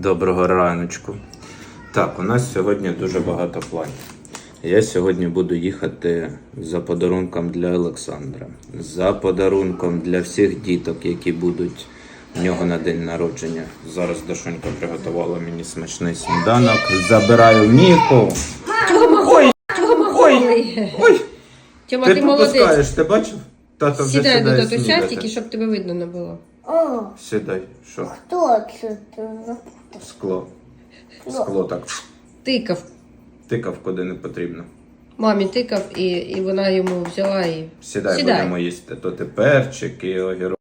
Доброго раночку. Так, у нас сьогодні дуже багато планів. Я сьогодні буду їхати за подарунком для Олександра, за подарунком для всіх діток, які будуть в нього на день народження. Зараз Дашунька приготувала мені смачний сніданок. Забираю Міку. Ой! Ой! Ой! Тьома, Ти ти, молодець. пропускаєш, ти бачив? Тато вже Сідай до сідає татуся, тільки щоб тебе видно не було. О, Сідай. Що? хто це? Скло. Скло так. Тикав. Тикав куди не потрібно. Мамі тикав, і, і вона йому взяла і. Сідай, Сідай. будемо їсти. То ти перчик і огірок.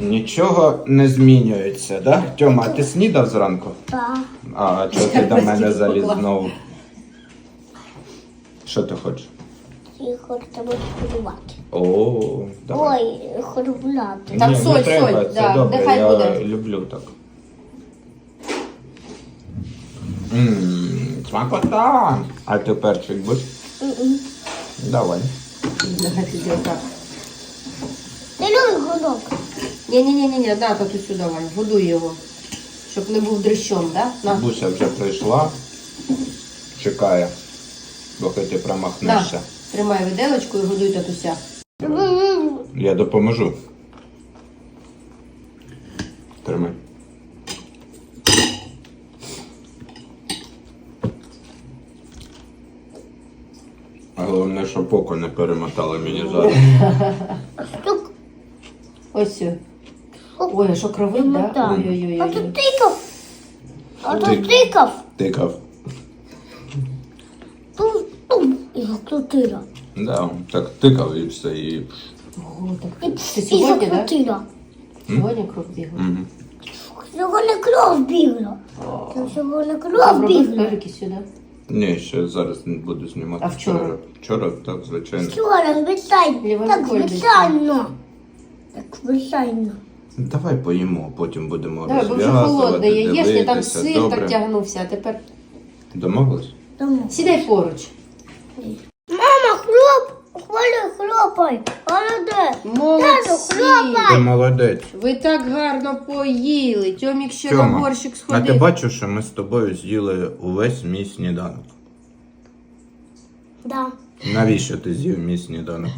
Нічого не змінюється, да? Тьома, а ти снідав зранку? Так. А чого ти до мене заліз знову? Що ти хочеш? Я хочу тебе сподівати. О, давай. Ой, хрубляти. Там Ні, соль, треба, соль, це да, добре, нехай я буде. люблю так. Ммм, смакота! А ти перчик будь? Давай. Ти любиш гудок? Ні, ні, ні, ні, ні, да, татусю давай, годуй його. Щоб не був дрищом, да? На. Буся вже прийшла, чекає, поки ти промахнешся. тримай виделочку і годуй татуся. Я допоможу. Тримай. Головне, щоб око не перемотало мені зараз. Стук. Ось. Ой, а що кровить, да? Так. Ой-ой-ой. А то тикав. А то Тик. тикав. Тикав. Тум-тум. І закрутила. Да, так тикав і все. І... Ого, так. І сьогодні, да? закрутила. Сьогодні кров бігла. Мгм. Сьогодні кров бігла. Це сьогодні кров Робив бігла. сюди. Ні, ще зараз не буду знімати. А вчора? Вчора, так, звичайно. Вчора, звичайно. Так, звичайно. Так, звичайно. Давай поїмо, потім будемо Давай, бо вже розв'язувати, холодне, я там дивитися. сир Добре. так тягнувся, а тепер Домовились? Тому. сідай поруч. Хвалю, хлопай. Молодець. Молодці! Ти молодець. Ви так гарно поїли. Тьомік ще на Тьома, борщик а сходив. ти бачиш, що ми з тобою з'їли увесь мій сніданок? Да. Навіщо ти з'їв мій сніданок?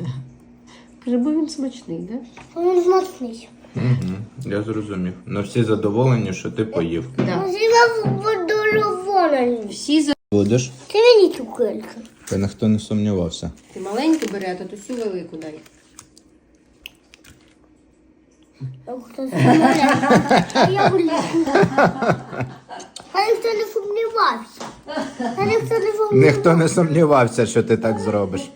Каже, бо він смачний, да? Він змацний. Угу, я зрозумів. Ну всі задоволені, що ти поїв. Да. Всі за... Будеш? Ти мені цукерки. Та ніхто не сумнівався. Ти маленьку бери, а татусю велику дай. Хто знімає? Я влізу. А ніхто не сумнівався. А ніхто не сумнівався. Ніхто не сумнівався, що ти так зробиш.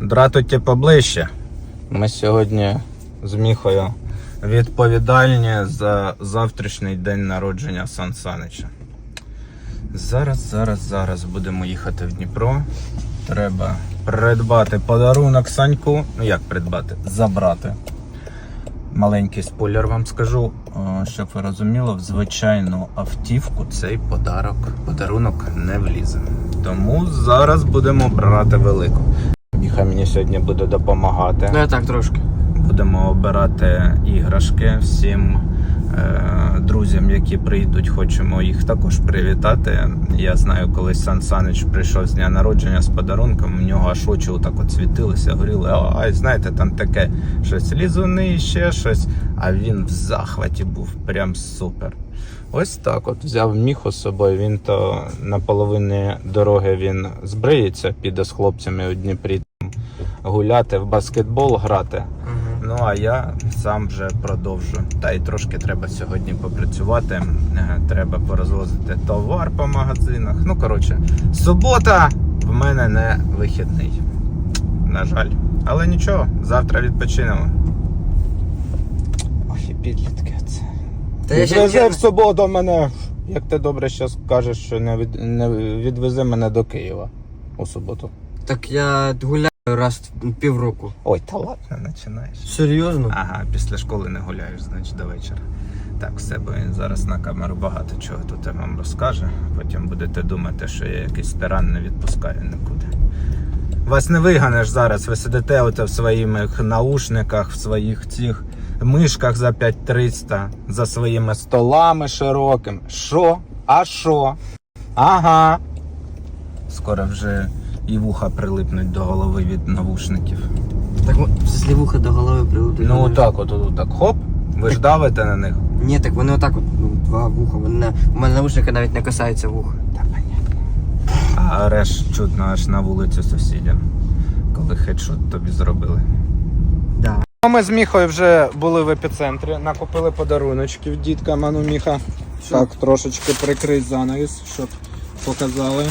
Дратуйте поближче. Ми сьогодні з Міхою відповідальні за завтрашній день народження Сан Санича. Зараз, зараз, зараз будемо їхати в Дніпро. Треба придбати подарунок Саньку. Ну як придбати? Забрати. Маленький спойлер вам скажу, щоб ви розуміли, в звичайну автівку цей подарок, подарунок не влізе. Тому зараз будемо брати велику. Міха мені сьогодні буде допомагати. Ну, я так трошки. Будемо обирати іграшки всім друзям, які прийдуть. Хочемо їх також привітати. Я знаю, колись Сан Санич прийшов з дня народження з подарунком. У нього аж очі отак от світилися, горіли. А, знаєте, там таке щось лізуни, ще щось. А він в захваті був, прям супер. Ось так от взяв міху з собою. Він то на половині дороги він збриється, піде з хлопцями у Дніпрі гуляти, в баскетбол грати. Ну а я сам вже продовжу. Та й трошки треба сьогодні попрацювати. Е, Треба порозвозити товар по магазинах. Ну коротше, субота в мене не вихідний. На жаль. Але нічого, завтра відпочинемо. Ох, і підлітки це. Та я Відвези в суботу мене, як ти добре зараз кажеш, що не, від, не відвези мене до Києва у суботу. Так я гуляю раз в півроку. Ой, та ладно, починаєш. Серйозно? Ага, після школи не гуляєш, значить, до вечора. Так, все, бо він зараз на камеру багато чого тут вам розкаже. Потім будете думати, що я якийсь тиран не відпускаю нікуди. Вас не виганеш зараз, ви сидите в своїх наушниках, в своїх цих мишках за 5300, за своїми столами широкими. Що? А що? Ага. Скоро вже і вуха прилипнуть до голови від навушників. Так після вуха до голови прилетить. Ну отак, от, от, так, хоп, ви ж давите на них. Ні, так вони отак от, ну, два вуха. Вони на... У мене наушники навіть не касаються вуха. А решт чутно аж на вулицю сусідям, коли хедшот тобі зробили. Да. Ми з Міхою вже були в епіцентрі, накупили подаруночків діткам, а ну Міха. Так, трошечки прикрий занавіс, щоб показали.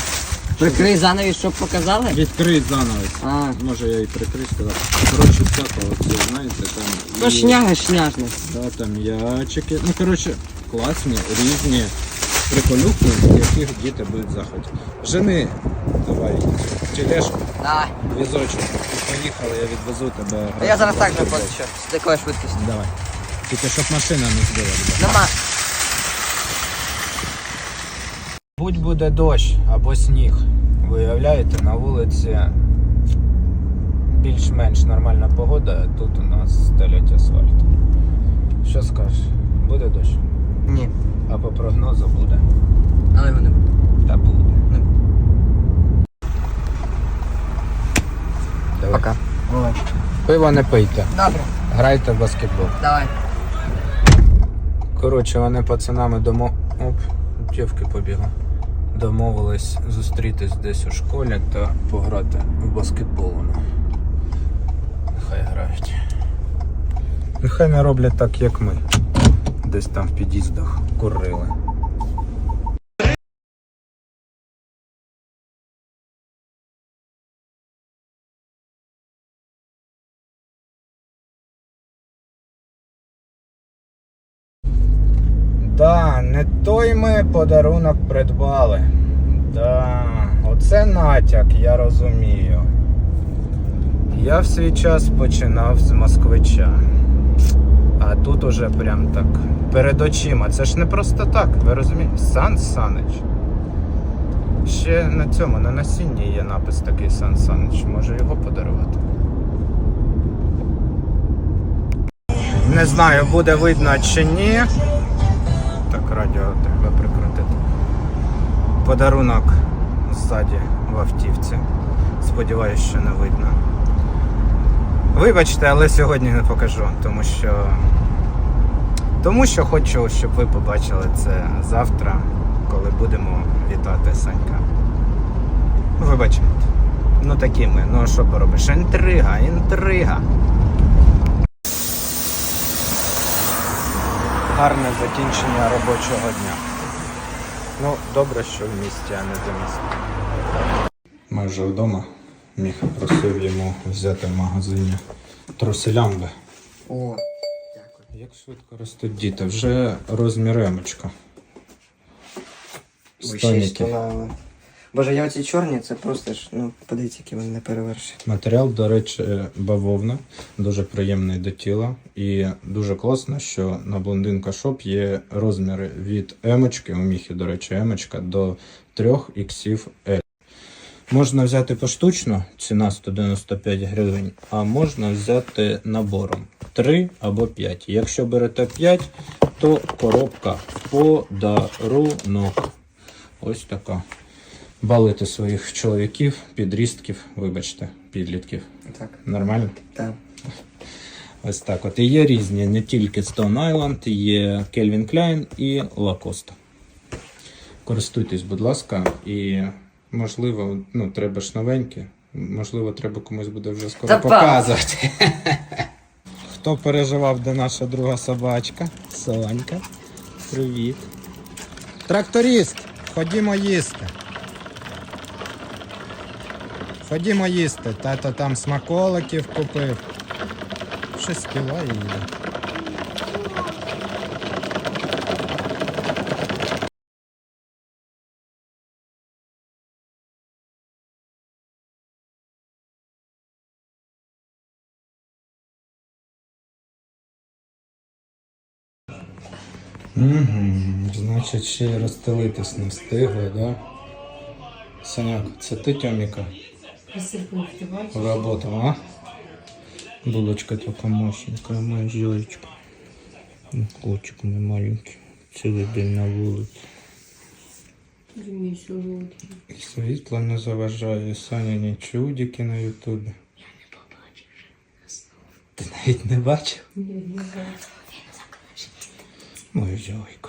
Прикрий занавіс, щоб показали? Відкрий занавіс. А, Може я і прикрий сказав. Коротше, всяко, оце, знаєте, там. ну і- шняга, шняжна. Да, там ячики. Ну, коротше, класні, різні приколюхи, в яких діти будуть в захваті. Жени, давай, тележку, Давай. візочок. Поїхали, я відвезу тебе. А я зараз так же що з такою швидкістю. Давай. Тільки щоб машина не збила. Нема. Будь буде дощ або сніг. Виявляєте, на вулиці більш-менш нормальна погода, а тут у нас стелять асфальт. Що скажеш? Буде дощ? Ні. А по прогнозу буде. Але вони будуть. Та буде. Не. Давай. Пока. Давай. Пиво не пийте. Добре. Грайте в баскетбол. Давай. Коротше, вони пацанами домо... Оп, дівки побігли. Домовились зустрітись десь у школі та пограти в баскетбол. Нехай грають. Нехай не роблять так, як ми. Десь там в під'їздах курили. Подарунок придбали. Да, оце натяк, я розумію. Я в свій час починав з москвича. А тут уже прям так перед очима. Це ж не просто так, ви розумієте? Сан Санич. Ще на цьому, на насінні є напис такий Сан Санич. Може його подарувати. Не знаю, буде видно чи ні. Так, радіо. Подарунок ззаді в автівці. Сподіваюсь, що не видно. Вибачте, але сьогодні не покажу, тому що. Тому що хочу, щоб ви побачили це завтра, коли будемо вітати Санька. Вибачте. Ну такі ми. Ну а що поробиш? Інтрига, інтрига. гарне закінчення робочого дня. Ну, добре, що в місті, а не за містом. Ми вже вдома. Міха просив йому взяти в магазині труселямби. О. Дякую. Як швидко ростуть діти, вже розмір емочка. Стоніки. Боже, я оці чорні, це просто ж, ну, подивіться, які вони не перевершені. Матеріал, до речі, бавовна, дуже приємний до тіла. І дуже класно, що на блондинка шоп є розміри від емочки, у міхі, до речі, емочка, до 3 іксів L. Можна взяти поштучно, ціна 195 гривень, а можна взяти набором 3 або 5. Якщо берете 5, то коробка подарунок. Ось така. Балити своїх чоловіків, підрістків, вибачте, підлітків. Так, Нормально? так. Ось так. От і є різні, не тільки Stone Island, є Calvin Klein і Lacoste. Користуйтесь, будь ласка, і можливо, ну, треба ж новеньке. Можливо, треба комусь буде вже скоро Та показувати. Хто переживав, де наша друга собачка? Сонька. Привіт. Тракторист, ходімо їсти. Ходімо їсти. Тато там смаколиків купив. Щось співає їде. Угу. Значить, ще й розстелитись не встигли, да? Саняк, це ти Тьоміка? Присипнув, ти бачиш? А? Булочка только мощненькая, моя зёлечка. Котик мій маленький. Цілий день на вулиці. І світло не заважає, Саняні чудики на ютубі. Я не побачив. Ти навіть не бачив? Ні, не знаю. Моя зойка.